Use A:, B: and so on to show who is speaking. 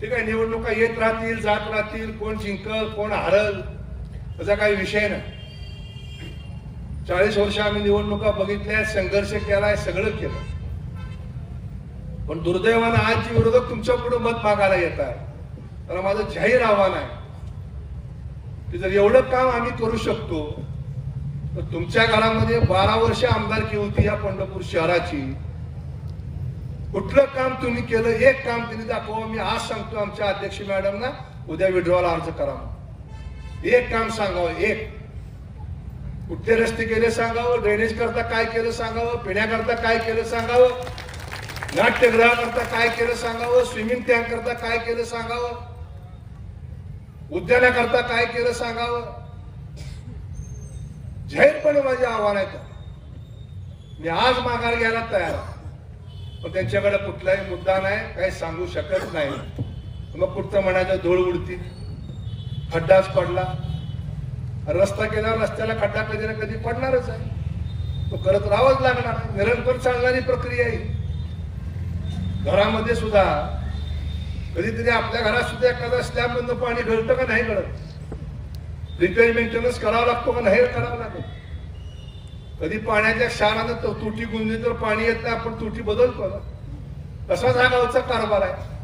A: ठीक आहे निवडणुका येत राहतील जात राहतील कोण जिंकल कोण हारल त्याचा काही विषय नाही. चाळीस वर्ष आम्ही निवडणुका बघितल्या संघर्ष केलाय सगळं केलं. पण दुर्दैवानं आज जी विरोधक तुमच्यापुढे मत मागायला येत आहे तर माझं जाहीर आव्हान आहे की जर एवढं काम आम्ही करू शकतो तर तुमच्या घरामध्ये बारा वर्ष आमदारकी होती या पंढरपूर शहराची. कुठलं काम तुम्ही केलं एक काम तुम्ही दाखवा मी आज सांगतो आमच्या अध्यक्ष मॅडमना उद्या विड्रॉल अर्ज करा एक काम सांगावं एक. कुठले रस्ते केले सांगावं ड्रेनेज करता काय केलं सांगावं पिण्याकरता काय केलं सांगावं नाट्यगृहाकरता काय केलं सांगावं स्विमिंग टँक करता काय केलं सांगावं उद्यानाकरता काय केलं सांगावं. जाहीरपणे माझे आव्हान आहे मी आज माघार घ्यायला तयार आहे. पण त्यांच्याकडे कुठलाही मुद्दा नाही काही सांगू शकत नाही. मग कुठचं म्हणायचं धूळ उडती खड्डाच पडला. रस्ता केल्यावर रस्त्याला खड्डा कधी ना कधी पडणारच आहे. तो करत राहावाच लागणार. निरंतर चालणारी प्रक्रिया आहे. घरामध्ये सुद्धा कधीतरी आपल्या घरात सुद्धा एखादा स्लॅब मधनं पाणी घडतं का नाही गळत रिपेअर मेंटेनन्स करावा लागतो का नाही करावं लागत? कधी पाण्याच्या क्षारानं तो तुटी गुंजली तर पाणी येत नाही आपण तुटी बदलतो ना. तसाच हा गावचा कारभार आहे.